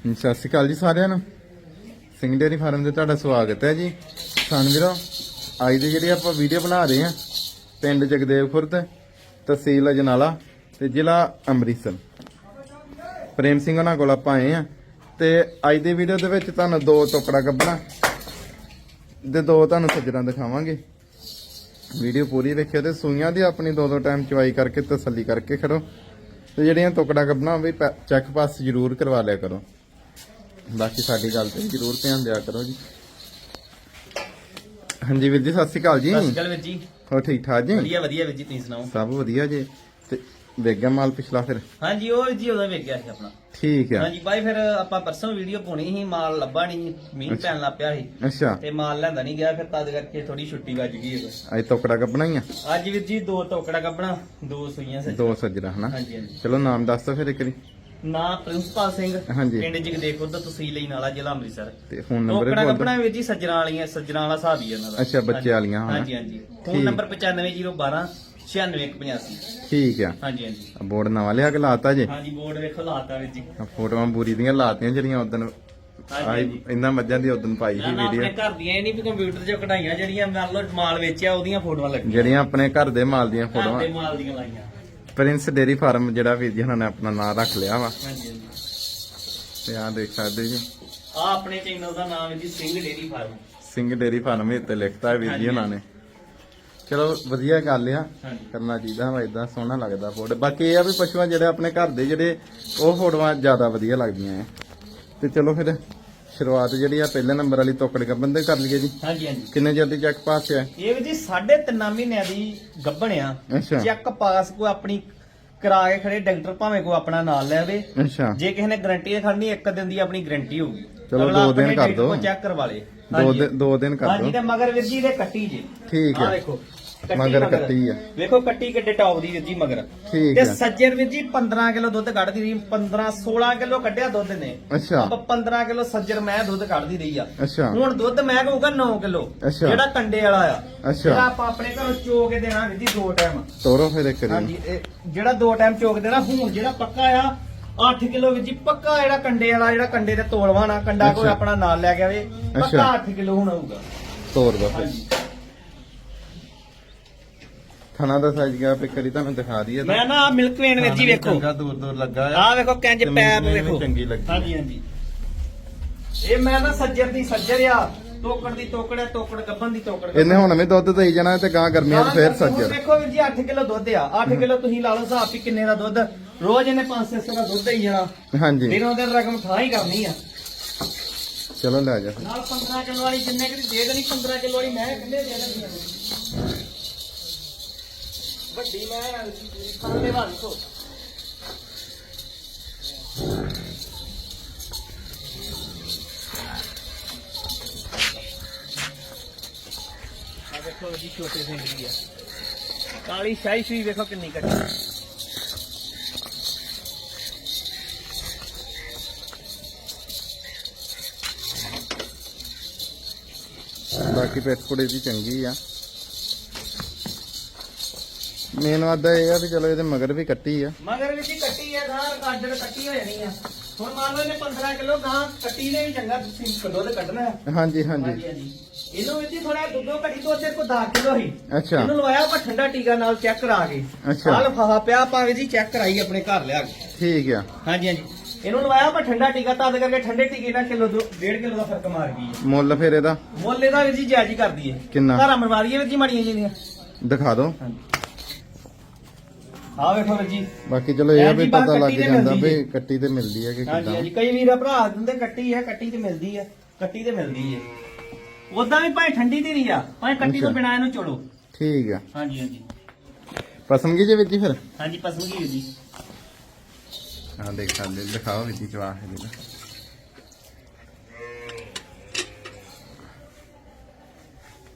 ਸਤਿ ਸ਼੍ਰੀ ਅਕਾਲ ਜੀ ਸਾਰਿਆਂ ਨੂੰ। ਸਿੰਘ ਡੇਅਰੀ ਫਾਰਮ ਤੇ ਤੁਹਾਡਾ ਸਵਾਗਤ ਹੈ ਜੀ। ਸਨ ਵੀਰੋ, ਅੱਜ ਦੀ ਜਿਹੜੀ ਆਪਾਂ ਵੀਡੀਓ ਬਣਾ ਰਹੇ ਹਾਂ, ਪਿੰਡ ਜਗਦੇਵ ਖੁਰਦ ਤਹਿਸੀਲ ਅਜਨਾਲਾ ਤੇ ਜ਼ਿਲ੍ਹਾ ਅੰਮ੍ਰਿਤਸਰ। ਪ੍ਰੇਮ ਸਿੰਘ ਉਹਨਾਂ ਕੋਲ ਆਪਾਂ ਆਏ ਆ ਤੇ ਅੱਜ ਦੀ ਵੀਡੀਓ ਦੇ ਵਿੱਚ ਤੁਹਾਨੂੰ ਦੋ ਟੁਕੜਾ ਕੱਢਣਾ ਦੇ ਦੋ ਤੁਹਾਨੂੰ ਸੱਜਣਾ ਦਿਖਾਵਾਂਗੇ। ਵੀਡੀਓ ਪੂਰੀ ਵੇਖਿਓ ਤੇ ਸੂਈਆਂ ਦੀ ਆਪਣੀ ਦੋ ਦੋ ਟਾਈਮ ਚਵਾਈ ਕਰਕੇ ਤਸੱਲੀ ਕਰਕੇ ਖੜੋ। ਤੇ ਜਿਹੜੀਆਂ ਟੁਕੜਾ ਕੱਢਣਾ ਵੀ ਚੈੱਕ ਪਾਸ ਜ਼ਰੂਰ ਕਰਵਾ ਲਿਆ ਕਰੋ। ਬਾਕੀ ਸਾਡੀ ਗੱਲ ਤੇ ਜ਼ਰੂਰ ਧਿਆਨ ਦਿਆ ਕਰੋ ਜੀ। ਹਾਂਜੀ ਵੀਰ ਜੀ ਸਤਿ ਸ਼੍ਰੀ ਅਕਾਲ ਜੀ। ਸਤਿ ਸ਼੍ਰੀ ਅਕਾਲ ਵੀਰ ਜੀ। ਹੋ ਠੀਕ ਠਾਕ ਜੀ? ਵਧੀਆ ਵਧੀਆ ਵੀਰ ਜੀ ਤੁਸੀਂ ਸੁਣਾਓ? ਸਭ ਵਧੀਆ ਜੀ। ਤੇ ਵੇਖ ਗਿਆ ਮਾਲ ਪਿਛਲਾ ਫਿਰ? ਹਾਂਜੀ ਉਹ ਜੀ ਉਹਦਾ ਵੇਖ ਗਿਆ ਸੀ ਆਪਣਾ। ਠੀਕ ਆ। ਹਾਂਜੀ ਬਾਈ ਫਿਰ ਆਪਾਂ ਪਰਸੋਂ ਵੀਡੀਓ ਪਾਉਣੀ ਸੀ ਮਾਲ ਲੱਭਾ ਨਹੀਂ ਮੀਂਹ ਪੈਣ ਲੱਗ ਪਿਆ ਸੀ। ਅੱਛਾ। ਤੇ ਮਾਲ ਲੈਂਦਾ ਨਹੀਂ ਗਿਆ ਫਿਰ ਤਦ ਕਰਕੇ ਥੋੜੀ ਛੁੱਟੀ ਵੱਜ ਗਈ ਉਦੋਂ। ਅੱਜ ਟੁਕੜਾ ਕੱਢਣਾ ਹੀ ਆ? ਅੱਜ ਵੀਰ ਜੀ ਦੋ ਟੋਕੜਾ ਕੱਢਣਾ ਦੋ ਸੂਈਆਂ ਸੱਚ ਦੋ ਸੱਜਣਾ ਹਨਾ? ਚਲੋ ਨਾਮ ਦੱਸ ਦਿਓ ਫਿਰ ਇੱਕ ਵਾਰੀ। ਨਾਂ ਪ੍ਰਿੰਸਪਾਲ ਸਿੰਘ ਹਾਂਜੀ। ਪਿੰਡ ਜਗਦੇਖ ਉਹਦਾ ਤਹਿਸੀਲ ਹੀ ਨਾਲਾ ਜ਼ਿਲ੍ਹਾ ਅੰਮ੍ਰਿਤਸਰ। ਤੇ ਫੋਨ ਨੰਬਰ ਟੋਕੜਾ ਕੱਢਣਾ ਵੀਰ ਜੀ ਸੱਜਣਾ ਵਾਲੀਆਂ ਸੱਜਣਾ ਵਾਲਾ ਹਿਸਾਬ ਹੀ ਉਹਨਾਂ ਦਾ। ਅੱਛਾ, ਬੱਚੇ ਵਾਲੀਆਂ, ਹਾਂ। ਹਾਂਜੀ ਹਾਂਜੀ। ਠੀਕ। ਫੋਨ ਨੰਬਰ 95012 96185 ਠੀਕ ਆ। ਹਾਂਜੀ ਹਾਂਜੀ। ਬੋਰਡ ਨਵਾਂ ਲਿਆ ਕੇ ਲਾਤਾ ਜੇ? ਹਾਂਜੀ ਬੋਰਡ ਵੇਖੋ ਲਾਤਾ ਵੀਰ ਜੀ। ਆਹ ਫੋਟੋਆਂ ਬੂਰੀ ਦੀਆਂ ਲਾਤੀਆਂ ਜਿਹੜੀਆਂ ਉਦੋਂ ਹਾਂਜੀ। ਇੰਨਾ ਮੱਝਾਂ ਦੀ ਉਦੋਂ ਪਾਈ ਸੀ ਨਾ, ਵੀਡੀਓ ਆਪਣੇ ਘਰ ਦੀਆਂ ਇਹ ਨਹੀਂ ਵੀ ਕੰਪਿਊਟਰ 'ਚ ਕਢਾਈਆਂ ਜਿਹੜੀਆਂ ਮੰਨ ਲਓ ਮਾਲ ਵੇਚਿਆ ਉਹਦੀਆਂ ਫੋਟੋਆਂ ਲੱਗੀਆਂ। ਜਿਹੜੀਆਂ ਆਪਣੇ ਘਰ ਦੇ ਮਾਲ ਦੀਆਂ ਘਰ ਦੇ ਫੋਟੋਆਂ। ਮਾਲ ਦੀਆਂ ਲਾਈਆਂ। ਪ੍ਰਿੰਸ ਡੇਰੀ ਫਾਰਮ ਜਿਹੜਾ ਵੀਰ ਜੀ ਉਹਨਾਂ ਨੇ ਆਪਣਾ ਨਾਮ ਰੱਖ ਲਿਆ ਵਾ। ਹਾਂਜੀ ਹਾਂਜੀ। ਤੇ ਆਹ ਦੇਖ ਸਕਦੇ ਜੀ। ਆ ਆਪਣੇ ਚੈਨਲ ਦਾ ਨਾਮ ਹੈ ਜੀ Singh dairy farm. Singh dairy farm ਇੱਥੇ ਲਿਖਤਾ ਵੀਰ ਜੀ। ਉਹਨਾਂ ਨੇ। ਚਲੋ ਵਧੀਆ ਗੱਲ ਆ। ਹਾਂਜੀ। ਕਰਨਾ ਚਾਹੀਦਾ ਵਾ ਇਦਾਂ ਸੋਹਣਾ ਲੱਗਦਾ ਫੋਟੋ ਬਾਕੀ ਇਹ ਆ ਵੀ ਪਸ਼ੂਆਂ ਜਿਹੜੇ ਆਪਣੇ ਘਰ ਦੇ ਜਿਹੜੇ ਉਹ ਫੋਟੋਆਂ ਜ਼ਿਆਦਾ ਵਧੀਆ ਲੱਗਦੀਆਂ ਆ ਤੇ ਚਲੋ ਫਿਰ ਸ਼ੁਰੂਆਤ ਜਿਹੜੀ ਆ ਪਹਿਲੇ ਨੰਬਰ ਵਾਲੀ ਤੋਕੜ ਗੱਬਨ ਤੇ ਕਰ ਲਈਏ ਜੀ। ਹਾਂਜੀ ਹਾਂਜੀ। ਕਿੰਨੇ ਜਲਦੀ ਚੈੱਕ ਪਾਸ ਆ? ਇਹ ਵੀ ਜੀ ਸਾਢੇ ਤਿੰਨਾਂ ਮਹੀਨਿਆਂ ਦੀ ਗੱਭਣ ਆ। ਅੱਛਾ। ਚੈੱਕ ਪਾਸ ਕੋ ਆਪਣੀ ਕਰਾ ਕੇ ਖੜੇ ਡਾਕਟਰ ਭਾਵੇਂ ਕੋ ਆਪਣਾ ਨਾਲ ਲੈਵੇ ਅੱਛਾ। ਜੇ ਕਿਸੇ ਨੇ ਗਾਰੰਟੀ ਖੜਨੀ ਇੱਕ ਦਿਨ ਦੀ ਆਪਣੀ ਗਾਰੰਟੀ ਹੋਊਗੀ। ਚਲੋ ਅਗਲਾ ਦੋ ਦਿਨ ਆਪਣੇ ਕਰ ਦਿਓ। ਚੈੱਕ ਕਰਵਾ ਲੇ। ਦੋ ਹਾਂਜੀ। ਦਿਨ ਦੋ ਦਿਨ ਕਰ ਹਾਂਜੀ ਦੋ ਤੇ ਮਗਰ ਵੀਰ ਜੀ ਦੇ ਕੱਟੀ ਜੀ। ਠੀਕ ਆ ਹੈ ਵੇਖੋ ਮਗਰ ਕੱਟੀ ਆ। ਵੇਖੋ ਕੱਟੀ ਕਿੱਡੇ ਟੌਪ ਦੀ ਵੀਰ ਜੀ ਮਗਰ। ਠੀਕ ਤੇ ਸੱਜਣ ਵੀਰ ਜੀ 15 ਕਿਲੋ ਦੁੱਧ ਕੱਢਦੀ ਰਹੀ 15 16 ਕਿਲੋ ਕੱਢਿਆ ਦੁੱਧ ਨੇ। ਅੱਛਾ। ਆਪਾਂ 15 ਕਿਲੋ ਸੱਜਣ ਮੈਂ ਦੁੱਧ ਕੱਢਦੀ ਰਹੀ ਆ। ਅੱਛਾ। ਹੁਣ ਦੁੱਧ ਮੈਂ ਕਹੂਗਾ 9 ਕਿਲੋ ਅੱਛਾ। ਜਿਹੜਾ ਕੰਡੇ ਵਾਲਾ ਆ। ਅੱਛਾ। ਜਿਹੜਾ ਆਪਾਂ ਆਪਣੇ ਘਰੋਂ ਚੋ ਕੇ ਦੇਣਾ ਵੀਰ ਜੀ ਦੋ ਟਾਈਮ ਤੋਰੋ ਫਿਰ ਇੱਕ ਹਾਂਜੀ ਇਹ ਜਿਹੜਾ ਦੋ ਟਾਈਮ ਚੋਕ ਦੇਣਾ ਹੁਣ ਜਿਹੜਾ ਪੱਕਾ ਆ 8 ਕਿਲੋ ਵਿੱਚ ਹੀ ਪੱਕਾ ਜਿਹੜਾ ਕੰਡੇ ਵਾਲਾ ਜਿਹੜਾ ਕੰਡੇ ਤੇ ਤੋਲਵਾ ਨਾ ਕੰਡਾ ਕੋਈ ਅੱਛਾ। ਆਪਣਾ ਨਾਲ ਲੈ ਕੇ ਆਵੇ ਪੱਕਾ ਅੱਛਾ। 8 ਕਿਲੋ ਹੁਣ ਆਊਗਾ। ਤੋਰ ਦੋ ਫਿਰ। ਥਣਾ ਦਾ ਸਾਈਜ਼ ਗਿਆ ਇੱਕ ਵਾਰੀ ਤੁਹਾਨੂੰ ਦਿਖਾ ਦਈਏ ਮੈਂ ਨਾ ਮਿਲਕ ਵੇਨ ਵਿੱਚ ਹੀ ਵੇਖੋ ਚੰਗਾ ਦੂਰ ਦੂਰ ਲੱਗਾ ਆ। ਆਹ ਵੇਖੋ ਕੰਜ ਤੇ ਪੈਪ ਮੈਨੂੰ ਵੀ ਵੇਖੋ। ਚੰਗੀ ਲੱਗੀ। ਹਾਂਜੀ ਹਾਂਜੀ। ਇਹ ਮੈਂ ਨਾ ਸੱਜਰ ਦੀ ਸੱਜਰ ਆ। ਤੋਕੜ ਦੀ ਤੋਕੜ ਆ ਤੋਕੜ ਗੱਬਨ ਦੀ ਤੋਕੜ ਇਹਨੇ ਹੁਣ ਵੀ ਦੁੱਧ ਦੇਈ ਜਾਣਾ ਤੇ ਗਾਂ ਗਰਮੀਆਂ 'ਚ ਫੇਰ ਸੱਜਰ। ਵੇਖੋ ਵੀਰ ਜੀ 8 ਕਿਲੋ ਦੁੱਧ ਆ। 8 ਕਿਲੋ ਤੁਸੀਂ ਲਾ ਲਓ ਹਿਸਾਬ ਵੀ ਕਿੰਨੇ ਦਾ ਦੁੱਧ। ਰੋਜ਼ ਇਹਨੇ 500 ਦਾ ਦੁੱਧ ਦੇਈ ਜਾਣਾ। ਹਾਂਜੀ। ਦਿਨੋਂ ਦਿਨ ਰਕਮ ਠਾ ਹੀ ਕਰਨੀ ਆ। ਚਲੋ ਲੈ ਜਾ। ਨਾਲ 15 ਕਿਲੋ ਵਾਲੀ ਜਿੰਨੇ ਕਿ ਦੇ ਦੇਣੀ 15 ਕਿਲੋ ਵਾਲੀ ਮੈਂ ਕਿੰਨੇ ਦੇ ਦੇਣੀ ਆ। ਵੱਡੀ ਮੈਂ ਖਾਣੇ ਵਾਲੀ ਤੋਂ ਆ ਦੇਖੋ ਜੀ ਛੋਟੇ ਸਿੰਘ ਦੀ ਆ ਕਾਲੀ ਸ਼ਾਹੀ ਸ਼ੂਈ ਵੇਖੋ ਕਿੰਨੀ ਕੱਟੀ ਬਾਕੀ ਪੈਟ ਕੁੜੇ ਦੀ ਚੰਗੀ ਆ ਮੇਨ ਵਾਦਾ ਇਹ ਆ ਵੀ ਚਲੋ ਇਹਦੇ ਮਗਰ ਵੀ ਕੱਟੀ ਆ। ਮਗਰ ਹੀ ਕੱਟੀ ਆ ਗਾਂ ਕਾਜਰ ਕੱਟੀ ਹੋ ਜਾਣੀ ਆ। ਹੁਣ ਮੰਨ ਲਓ ਇਹਨੇ 15 ਕਿਲੋ ਗਾਂ ਕੱਟੀ ਨੇ ਵੀ ਚੰਗਾ ਤੁਸੀਂ ਦੁੱਧ ਕੱਢਣਾ ਹੈ। ਹਾਂਜੀ ਹਾਂਜੀ। ਹਾਂਜੀ ਹਾਂਜੀ। ਇਹਨੂੰ ਵਿੱਚ ਥੋੜਾ ਦੁੱਧੋ ਘੜੀ ਤੋਂ ਸਿਰ ਕੋ 10 ਕਿਲੋ ਹੀ। ਅੱਛਾ। ਇਹਨੂੰ ਲਵਾਇਆ ਆਪਾਂ ਠੰਡਾ ਟੀਕਾ ਨਾਲ ਚੈੱਕ ਕਰਾ ਕੇ। ਅੱਛਾ। ਆਹ ਲਫਾਫਾ ਪਿਆ ਭਾਵੇਂ ਜੀ ਚੈੱਕ ਕਰਾਈ ਆਪਣੇ ਘਰ ਲਿਆ ਕੇ। ਠੀਕ ਆ। ਹਾਂਜੀ ਹਾਂਜੀ। ਇਹਨੂੰ ਲਵਾਇਆ ਆਪਾਂ ਠੰਡਾ ਟੀਕਾ ਤਦ ਕਰਕੇ ਠੰਡੇ ਟੀਕੇ ਨਾਲ ਕਿਲੋ 1.5 ਕਿਲੋ ਦਾ ਫ਼ਰਕ ਮਾਰ ਗਈ ਹੈ। ਮੁੱਲ ਫਿਰ ਇਹਦਾ? ਮੁੱਲ ਇਹਦਾ ਵੀ ਜੀ ਜਾਇਜ਼ ਹੀ ਕਰਦੀ ਹੈ। ਕਿੰਨਾ? ਘਰਾਂ ਮਰਵਾ ਦਈਏ ਵੀਰ ਜੀ ਮਾੜੀਆਂ ਜਿਹੜੀਆਂ ਦਿਖਾ ਦਿਓ। ਆਹ ਵੇਖੋ ਵੀਰ ਜੀ। ਬਾਕੀ ਚਲੋ ਇਹ ਆ ਵੀ ਪਤਾ ਲੱਗ ਜਾਂਦਾ ਵੀ ਕੱਟੀ ਤੇ ਮਿਲਦੀ ਹੈ ਕਿ ਹਾਂਜੀ ਕਿਦਾਂ। ਹਾਂਜੀ ਕਈ ਵੀਰ ਭਰਾ ਦਿੰਦੇ ਕੱਟੀ ਹੈ ਕੱਟੀ ਤੇ ਮਿਲਦੀ ਹੈ ਕੱਟੀ ਤੇ ਮਿਲਦੀ ਹੈ। ਉਦਾਂ ਵੀ ਭਾਵੇਂ ਠੰਡੀ ਤੇ ਨਹੀਂ ਆ ਭਾਵੇਂ ਕੱਟੀ ਤੋਂ। ਬਿਨਾਂ ਇਹਨੂੰ ਚੋਲੋ ਠੀਕ ਆ। ਹਾਂਜੀ ਹਾਂਜੀ। ਪਸੰਦ ਕੀ ਜੇ ਵਿੱਚ ਫਿਰ? ਹਾਂਜੀ ਪਸੰਦ ਕੀ ਜੀ? ਹਾਂ ਦੇਖ ਸਕਦੇ ਦਿਖਾਓ ਵਿੱਚ ਜਵਾਹ ਹੈ ਇਹਦਾ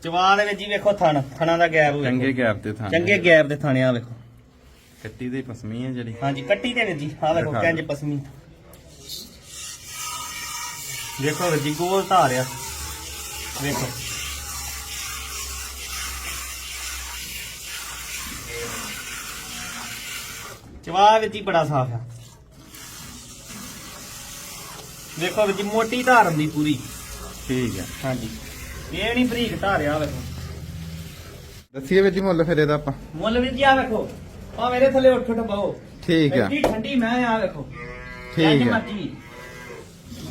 ਜਵਾਨ ਦੇ ਵਿੱਚ ਜੀ ਵੇਖੋ ਥਣ ਥਣਾਂ ਦਾ ਗੈਪ ਵੇਖੋ। ਚੰਗੇ ਗੈਪ ਤੇ ਚੰਗੇ ਗੈਪ ਦੇ ਥਾਣਿਆਂ ਵੇਖੋ। ਕੱਟੀ ਦੇ ਪਸਮੀ ਹੈ ਜਿਹੜੀ। ਹਾਂਜੀ ਕੱਟੀ ਤੇ ਵਿੱਚ ਜੀ। ਆਹ ਵੇਖੋ ਦਿਖਾ ਕੰਜ। ਪਸਮੀ। ਵੀਰ ਜੀ ਗੋਲ ਧਾਰਿਆ ਵੇਖੋ ਜਵਾਬ ਵਿੱਚ ਹੀ ਬੜਾ ਸਾਫ਼ ਆ। ਵੇਖੋ ਵੀਰ ਜੀ ਮੋਟੀ ਧਾਰ ਹੁੰਦੀ ਪੂਰੀ। ਠੀਕ ਹੈ ਹਾਂਜੀ। ਇਹ ਨਹੀਂ ਬਰੀਕ ਧਾਰਿਆ ਵੇਖੋ। ਦੱਸੀਏ ਵੀਰ ਜੀ ਮੁੱਲ ਫਿਰ ਇਹਦਾ ਆਪਾਂ। ਮੁੱਲ ਵੀਰ ਜੀ ਆ ਵੇਖੋ। ਆ ਮੇਰੇ ਥੱਲੇ ਉੱਠ ਉੱਠ ਪਾਓ। ਠੀਕ ਆ। ਐਡੀ ਠੰਡੀ ਮੈਂ ਆ ਵੇਖੋ। ਠੀਕ ਆ।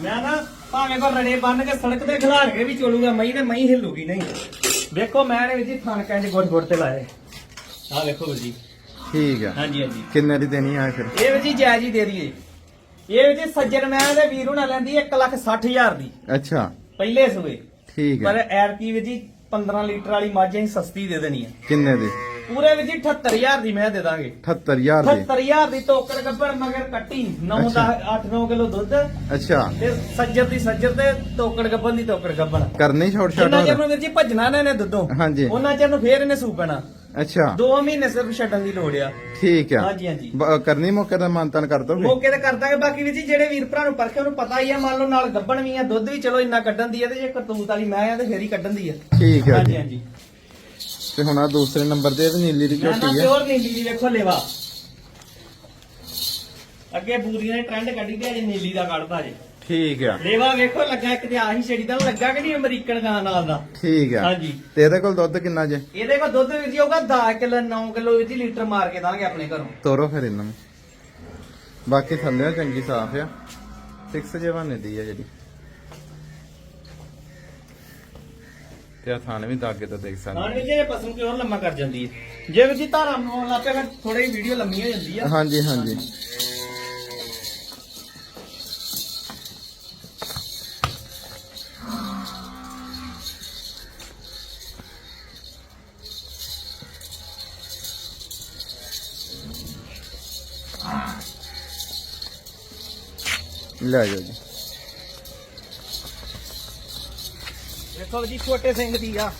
ਮੈਂ ਨਾ ਭਾਵੇਂ ਕੋ ਰੜੇ ਬੰਨ ਕੇ ਸੜਕ ਤੇ ਖਿਲਾਰ ਕੇ ਵੀ ਚੋਲੂਗਾ ਮਈ ਤੇ ਮਈ ਹਿੱਲੂਗੀ ਨਹੀਂ। ਵੇਖੋ ਮੈਂ ਨੇ ਜੀ ਥਣ ਕੰਜ ਗੋਡ ਗੋਡ ਤੇ ਲਾਏ। ਆ ਵੇਖੋ ਜੀ। ਠੀਕ ਆ। ਹਾਂਜੀ ਹਾਂਜੀ। ਕਿੰਨੇ ਦੀ ਦੇਣੀ ਆ ਫਿਰ? ਇਹ ਵੀਰ ਜੀ ਜਾਇਜ਼ ਹੀ ਦੇ ਦਈਏ। ਇਹ ਵੀਰ ਜੀ ਸੱਜਣ ਮੈਂ ਦੇ ਵੀਰ ਹੁਣਾਂ ਲੈਂਦੀ 1 ਲੱਖ 60 ਹਜ਼ਾਰ ਦੀ। ਅੱਛਾ। ਪਹਿਲੇ ਸੂਏ। ਠੀਕ ਪਰ ਆ। ਐਰ ਕੀ ਵੀਰ ਜੀ 15 ਲੀਟਰ ਵਾਲੀ ਮੱਝ ਅਸੀਂ ਸਸਤੀ ਦੇ ਦੇਣੀ ਹੈ ਕਿੰਨੇ ਦੀ? ਪੂਰੇ ਜੀ 78000 ਦੀ ਮੈਂ ਦੇ ਦਾਂਗੇ। 78000 ਦੀ? 78000 ਦੀ ਤੋਕੜ ਗੱਬੜ ਮਗਰ ਕੱਟੀ 9 ਅੱਛਾ। 8 9 ਕਿਲੋ ਦੁੱਧ। ਅੱਛਾ। ਤੇ ਸੱਜਰ ਦੀ ਸੱਜਰ ਤੇ ਤੋਕੜ ਗੱਬਣ ਦੀ ਤੋਕੜ ਗੱਬਣ ਕਰਨੀ ਛੋਟ ਛਾਟ ਜਿੰਨਾ ਚਿਰ ਨੂੰ ਵੀਰ ਜੀ ਭੱਜਣਾ ਨਾ ਇਹਨੇ ਦੁੱਧੋਂ ਹਾਂਜੀ। ਉਹਨਾਂ ਚਿਰ ਨੂੰ ਫੇਰ ਇਹਨੇ ਸੂ ਪੈਣਾ। ਅੱਛਾ। 2 ਮਹੀਨੇ ਸਿਰਫ ਛੱਡਣ ਦੀ ਲੋੜ ਆ। ਠੀਕ ਆ। ਹਾਂਜੀ ਹਾਂਜੀ। ਕਰਨੀ ਮੌਕੇ ਦਾ ਮਾਨਤਨ ਕਰ ਦੋਗੇ? ਮੌਕੇ ਤੇ ਕਰ ਦਾਂਗੇ। ਬਾਕੀ ਵੀ ਜੀ ਜਿਹੜੇ ਵੀਰ ਭਰਾ ਨੂੰ ਪਰਖੇ ਉਹਨੂੰ ਪਤਾ ਹੀ ਆ ਮੰਨ ਲਓ ਨਾਲ ਗੱਬਣ ਵੀ ਆ ਦੁੱਧ ਵੀ ਚਲੋ ਇੰਨਾ ਕੱਢਣ ਦੀ ਆ ਤੇ ਜੇ ਕਰਤੂਤ ਵਾਲੀ ਮੈਂ ਆ ਤੇ ਫੇਰ ਹੀ ਕੱਢਣ ਦੀ ਆ। ਠੀਕ ਆ ਹਾਂਜੀ ਹਾਂਜੀ। ਤੇ ਹੁਣ ਆ ਦੂਸਰੇ ਨੰਬਰ ਤੇ ਇਹ ਵੀ ਨੀਲੀ ਦੀ ਮੈਂ ਨਾ ਝੋਟੀ ਆ। ਪਿਓਰ ਨੀਲੀ ਦੀ ਵੇਖੋ ਲੇਵਾ। ਅੱਗੇ ਬੂਰੀਆਂ ਨੇ ਟ੍ਰੈਂਡ ਕੱਢੀ ਤੇ ਅਜੇ ਨੀਲੀ ਦਾ ਕੱਢਦਾ ਜੇ ਠੀਕ ਆ। ਲੇਵਾ ਵੇਖੋ ਲੱਗਾ ਇੱਕ ਤੇ ਆਹੀ ਛੜੀ ਦਾ ਲੱਗਾ ਕਿ ਨਹੀਂ ਅਮਰੀਕਨ ਗਾਂ ਨਾਲ ਦਾ? ਠੀਕ ਆ। ਹਾਂਜੀ। ਤੇ ਇਹਦੇ ਕੋਲ ਦੁੱਧ ਕਿੰਨਾ ਜੇ? ਇਹਦੇ ਕੋਲ ਦੁੱਧ ਵੀ ਜੀ ਹੋਊਗਾ 10 ਕਿਲੋ 9 ਕਿਲੋ ਵਿੱਚ ਲੀਟਰ ਮਾਰ ਕੇ ਦਾਂਗੇ ਆਪਣੇ ਘਰੋਂ। ਤੋਰੋ ਫਿਰ ਇਹਨਾਂ ਨੂੰ। ਬਾਕੀ ਥੱਲੇ ਚੰਗੀ ਸਾਫ਼ ਆ। 6 ਜਵਾਨੇ ਦੀ ਆ ਜਿਹੜੀ। ਤੇ ਆ ਥਾਣੇ ਵੀ ਦਾਗੇ ਤਾਂ ਦੇਖ ਹਾਂ ਸਕਦੇ। ਵੀ ਜੇ ਪਸਮ ਕਿਉਂ ਲੰਮਾ ਕਰ ਜਾਂਦੀ ਹੈ। ਜੇ ਵੀ ਧਾਰਾ ਨੂੰ ਲਾਪੇ ਫਿਰ ਥੋੜੀ ਵੀਡੀਓ ਲੰਮੀ ਹੋ ਜਾਂਦੀ ਆ। ਹਾਂਜੀ ਹਾਂਜੀ। ਲੈ ਜਾਓ ਜੀ। ਵੇਖੋ ਜੀ ਛੋਟੇ ਸਿੰਘ ਦੀ ਆ।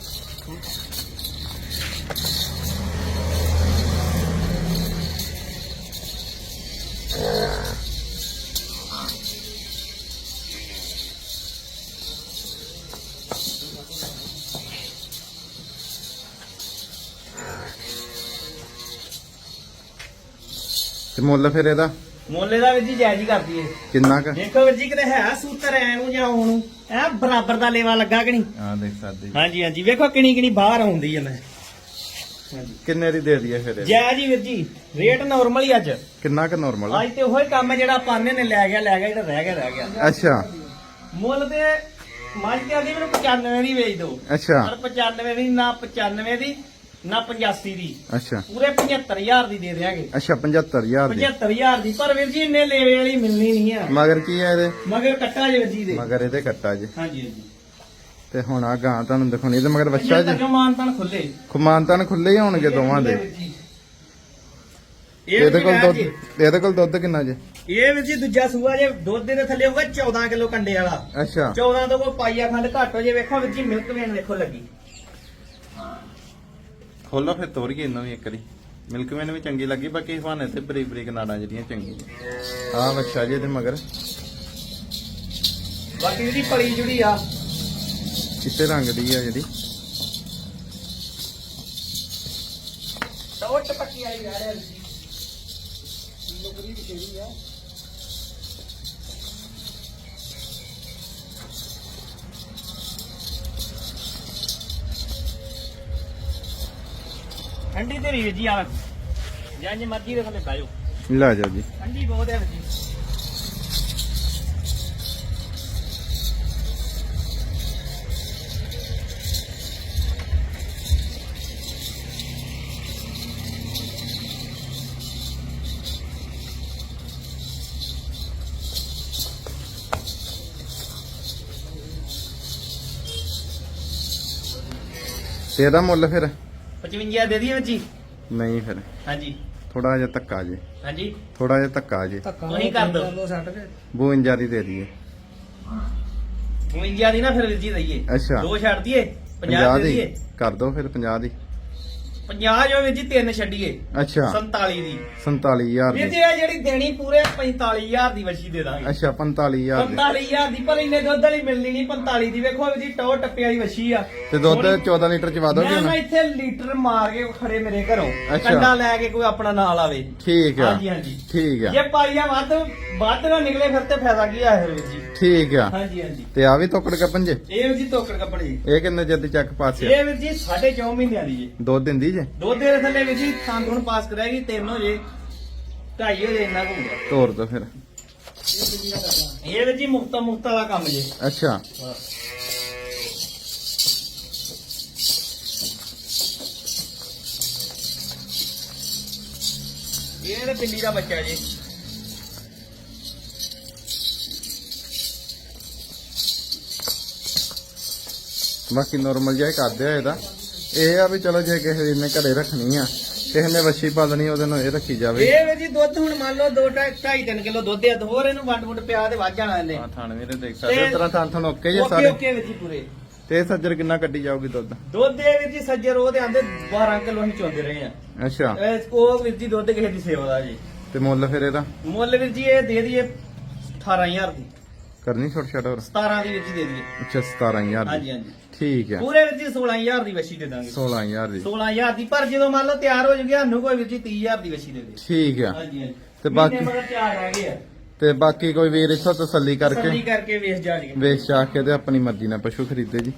ਤੇ ਮੁੱਲ ਫਿਰ ਇਹਦਾ? ਮੋਲੇ ਦਾ ਵੀ ਜੀ ਜਾਇਜ਼ ਹੀ ਕਰਦੀ ਏ। ਕਿੰਨਾ ਕ? ਦੇਖੋ ਵੀਰ ਜੀ ਕਿਤੇ ਹੈ ਸੂਤਰ ਐ ਨੂੰ ਜਾਂ ਉਹਨੂੰ ਐ ਬਰਾਬਰ ਦਾ ਲੇਵਾ ਲੱਗਾ ਕਿ ਨਹੀਂ? ਆ ਦੇਖ ਸਕਦੇ। ਜੀ। ਹਾਂਜੀ ਹਾਂਜੀ। ਵੇਖੋ ਕਿਣੀ ਕਿਣੀ ਬਾਹਰ ਆਉਂਦੀ ਐ ਮੈਂ। ਹਾਂਜੀ। ਕਿੰਨੇ ਦੀ ਦੇ ਦਈਏ ਫਿਰ ਇਹ? ਜੈ ਜੀ ਵੀਰ ਜੀ ਰੇਟ ਨਾਰਮਲ ਹੀ ਅੱਜ। ਕਿੰਨਾ ਕ ਨਾਰਮਲ ਅੱਜ ਤੇ ਉਹੀ ਕੰਮ ਹੈ ਜਿਹੜਾ ਪਾਨੇ ਨੇ ਲੈ ਗਿਆ ਲੈ ਗਿਆ ਜਿਹੜਾ ਰਹਿ ਗਿਆ ਰਹਿ ਗਿਆ। ਅੱਛਾ। ਮੁੱਲ ਤੇ ਮੱਝ ਤੇ ਆਦੀ ਮੈਨੂੰ 95 ਦੀ ਵੇਚ ਦਿਓ। ਅੱਛਾ। ਪਰ 95 ਦੀ ਨਾ 95 ਦੀ ਨਾ 85 ਦੀ। ਅੱਛਾ। ਪੂਰੇ 75000 ਦੀ ਦੇ ਦਿਆਂਗੇ। ਅੱਛਾ 75000 ਦੀ। 75000 ਦੀ। ਪਰ ਵੀਰ ਜੀ ਇੰਨੇ ਲੇਵੇ ਵਾਲੀ ਮਿਲਣੀ ਨਹੀਂ ਆ। ਮਗਰ ਕੀ ਹੈ ਇਹਦੇ? ਮਗਰ ਕੱਟਾ ਜੇ ਜੀ ਦੇ। ਮਗਰ ਇਹਦੇ ਕੱਟਾ ਜੀ। ਹਾਂਜੀ ਹਾਂਜੀ। ਤੇ ਹੁਣ ਆ ਗਾਂ ਤੁਹਾਨੂੰ ਦਿਖਾਉਣੀ। ਤੇ ਮਗਰ ਬੱਚਾ ਜੀ। ਤੱਕ ਮਾਨਤਨ ਖੁੱਲੇ। ਖੁਮਾਨਤਨ ਖੁੱਲੇ ਹੀ ਹੋਣਗੇ ਦੋਵਾਂ ਦੇ। ਇਹ ਇਹਦੇ ਕੋਲ ਦੁੱਧ ਇਹਦੇ ਕੋਲ ਦੁੱਧ ਕਿੰਨਾ ਜੇ? ਇਹ ਵੀਰ ਜੀ ਦੂਜਾ ਸੂਆ ਜੇ। ਦੁੱਧ ਦੇ ਥੱਲੇ ਹੋਊਗਾ 14 ਕਿਲੋ ਕੰਡੇ ਵਾਲਾ। ਅੱਛਾ। 14 ਤੋਂ ਕੋਈ ਪਾਈਆ ਖੰਡ ਘੱਟ ਹੋ ਜੇ। ਵੇਖੋ ਵੀਰ ਜੀ ਮਿਲਕ ਵੇਨ ਵੇਖੋ ਲੱਗੀ। ਖੋਲੋ ਫਿਰ ਤੋਰੀਏ ਇਹਨਾਂ ਵੀ ਇੱਕ ਵਾਰੀ। ਮਿਲਕ ਮੈਨ ਵੀ ਚੰਗੀ ਲੱਗੀ ਬਾਕੀ ਹਵਾਨੇ ਤੇ ਬਰੀਕ ਬਰੀਕ ਨਾੜਾਂ ਜਿਹੜੀਆਂ ਚੰਗੀਆਂ। ਆ ਬੱਚਾ ਜੀ ਇਹਦੇ ਮਗਰ। ਬਾਕੀ ਜਿਹੜੀ ਪਲੀ ਜੁੜੀ ਆ। ਚਿੱਟੇ ਰੰਗ ਦੀ ਆ ਜਿਹੜੀ। ਟੋਟ ਪੱਕੀ ਆਈ ਯਾਰ ਇਹ ਨੌਕਰੀ ਵੀ ਕਿਹੜੀ ਆ। ਠੰਡੀ ਤੇ ਰੀਜ ਜੀ ਆ ਜਾਂ ਜੇ ਮਰਜ਼ੀ ਦੇ ਥੱਲੇ ਬਾਇਓ ਲੈ ਜਾਓ ਜੀ। ਠੰਡੀ ਬਹੁਤ ਹੈ ਜੀ। ਤੇ ਇਹਦਾ ਮੁੱਲ ਫਿਰ? 55 ਦੇ ਦਈਏ ਜੀ। ਨਹੀਂ ਫਿਰ। ਹਾਂਜੀ। ਥੋੜਾ ਜਿਹਾ ਧੱਕਾ ਜੇ। ਹਾਂਜੀ। ਥੋੜਾ ਜਿਹਾ ਧੱਕਾ ਜੇ। ਤੁਸੀਂ ਕਰ ਦਿਓ। 52 ਦੀ ਦੇ ਦਈਏ। 52 ਦੀ ਨਾ ਫਿਰ ਵੀਰ ਜੀ ਦਈਏ। ਅੱਛਾ। ਦੋ ਛੱਡ ਦਈਏ 50 50 ਦੇ ਦੀ। ਦਈਏ। ਕਰ ਦੋ ਫਿਰ 50 ਦੀ। 50 ਜੋ ਵੀਰ ਜੀ ਤਿੰਨ ਛੱਡੀਏ। ਅੱਛਾ। 47 ਦੀ। 47000 ਵੀਰ ਦੀ ਇਹ ਜਿਹੜੀ ਦੇਣੀ ਪੂਰੇ 45000 ਦੀ ਵਛੀ ਦੇ ਦਾਂਗੇ। ਅੱਛਾ 45000 ਦੀ। 45000 ਦੀ ਪਰ ਇੰਨੇ ਦੁੱਧ ਵਾਲੀ ਮਿਲਣੀ ਨਹੀਂ 45 ਦੀ। ਵੇਖੋ ਵੀਰ ਜੀ ਟੋ ਟੱਪੇ ਵਾਲੀ ਵਛੀ ਆ। ਤੇ ਦੁੱਧ 14 ਲੀਟਰ ਚ ਵਾਦੋਗੇ ਮੈਂ ਹੁਣ ਇੱਥੇ ਲੀਟਰ ਮਾਰ ਕੇ ਖੜੇ ਮੇਰੇ ਘਰੋਂ। ਅੱਛਾ। ਕੰਡਾ ਲੈ ਕੇ ਕੋਈ ਆਪਣਾ ਨਾਲ ਆਵੇ। ਠੀਕ ਆ। ਹਾਂਜੀ ਹਾਂਜੀ। ਠੀਕ ਆ। ਜੇ ਪਾਈਆ ਵੱਧ ਵੱਧ ਨਾ ਨਿਕਲੇ ਫਿਰ ਤੇ ਫਾਇਦਾ ਕੀ ਆ ਵੀਰ ਜੀ? ਠੀਕ ਆ। ਹਾਂਜੀ ਹਾਂਜੀ। ਤੇ ਆ ਵੀ ਤੋਕੜ ਕੱਪਨ ਜੇ? ਇਹ ਵੀਰ ਜੀ ਤੋਕੜ ਕੱਪੜ ਜੀ। ਇਹ ਕਿੰਨੇ ਜਦ ਚੱਕ ਪਾਸੇ ਇਹ ਵੀਰ ਜੀ 4.5 ਮਹੀਨਿਆਂ ਦੀ ਜੀ। ਦੁੱਧ ਦਿੰਦੀ ਜੇ ਦੋ ਦੇ ਥੱਲੇ ਵੀਰ ਜੀ ਥਾਂ ਥੁਣ ਪਾਸ ਕਰਾਏਗੀ ਤਿੰਨ ਹੋ ਜੇ। ਢਾਈ ਹੋ ਜੇ ਇੰਨਾ ਕੁ ਹੁੰਦਾ। ਤੋਰ ਦੋ ਫਿਰ। ਇਹ ਵੀਰ ਜੀ ਮੁਕਤਾ ਮੁਕਤਾ ਵਾਲਾ ਕੰਮ ਜੀ। ਅੱਛਾ। ਇਹ ਤੇ ਪਿੰਡੀ ਦਾ ਬੱਚਾ ਜੀ। ਬਾਕੀ ਨਾਰਮਲ ਜਿਹਾ ਹੀ ਕਰਦੇ ਆ ਇਹਦਾ। ਇਹ ਆ ਵੀ ਚਲੋ ਜੇ ਕਿਸੇ ਨੇ ਘਰੇ ਰੱਖਣੀ ਆ ਕਿਸੇ ਨੇ ਵੱਛੀ ਪਾਲਣੀ ਉਹਦੇ ਨਾਲ ਇਹ ਰੱਖੀ ਜਾਵੇ। ਇਹ ਵੀਰ ਜੀ ਦੁੱਧ ਹੁਣ ਮੰਨ ਲਓ 2 2.5 3 ਕਿਲੋ ਦੁੱਧ ਆ ਤੇ ਹੋਰ ਇਹਨੂੰ ਵੰਡ ਵੰਡ ਪਿਆ ਤੇ ਵੱਧ ਜਾਣਾ ਇਹਨੇ। ਹਾਂ ਥਾਣ ਵੀਰੇ ਦੇਖ ਸਕਦੇ ਹੋ। ਤਰ੍ਹਾਂ ਥਾਣ ਥਾਣ ਓਕੇ ਜੇ ਓਕੇ ਸਾਰੇ। ਓਕੇ ਵੀਰ ਜੀ ਪੂਰੇ। ਤੇ ਸੱਜਰ ਕਿੰਨਾ ਕੱਢੀ ਜਾਊਗੀ ਦੁੱਧ? ਦੁੱਧ ਇਹ ਵੀਰ ਜੀ ਸੱਜਰ ਉਹਦੇ ਆਂਦੇ 12 ਕਿਲੋ ਅਸੀਂ ਚੋਂਦੇ ਰਹੇ ਆ। ਅੱਛਾ। ਇਹ ਉਹ ਵੀਰ ਜੀ ਦੁੱਧ ਕਿਸੇ ਦੀ ਸੇਵਾ ਦਾ ਜੀ। ਤੇ ਮੁੱਲ ਫਿਰ ਇਹਦਾ? ਮੁੱਲ ਵੀਰ ਜੀ ਇਹ ਦੇ ਦਈਏ 18000 ਦੀ। ਕਰਨੀ ਛੋਟ ਛੋਟ ਹੋਰ? 17 ਦੀ ਵੀਰ ਜੀ ਦੇ ਦਈਏ। ਅੱਛਾ 17000 ਹਾਂਜੀ ਦੀ। ਹਾਂਜੀ। ਠੀਕ ਆ ਪੂਰੇ ਜੀ 16000 ਦੀ ਵਛੀ ਦੇ ਦਾਂਗੇ। 16000 ਦੀ। 16000 ਦੀ। ਪਰ ਜਦੋਂ ਮੰਨ ਲਓ ਤਿਆਰ ਹੋ ਜੂਗੀ ਸਾਨੂੰ ਕੋਈ ਵੀਰ ਜੀ 30000 ਦੀ ਵਛੀ ਦੇ ਦੇ ਠੀਕ ਆ ਹਾਂਜੀ ਹਾਂਜੀ। ਤੇ ਬਾਕੀ- ਮਗਰ ਤਿਆਰ ਰਹਿ ਗਏ ਆ। ਤੇ ਬਾਕੀ ਕੋਈ ਵੀਰ ਇੱਥੋਂ ਤਸੱਲੀ ਤਸੱਲੀ ਕਰਕੇ ਕਰਕੇ ਵੇਚ ਜਾਣਗੇ। ਵੇਚ ਚਾਹ ਕੇ ਤੇ ਆਪਣੀ ਮਰਜ਼ੀ ਨਾਲ ਪਸ਼ੂ ਖਰੀਦੇ ਜੀ।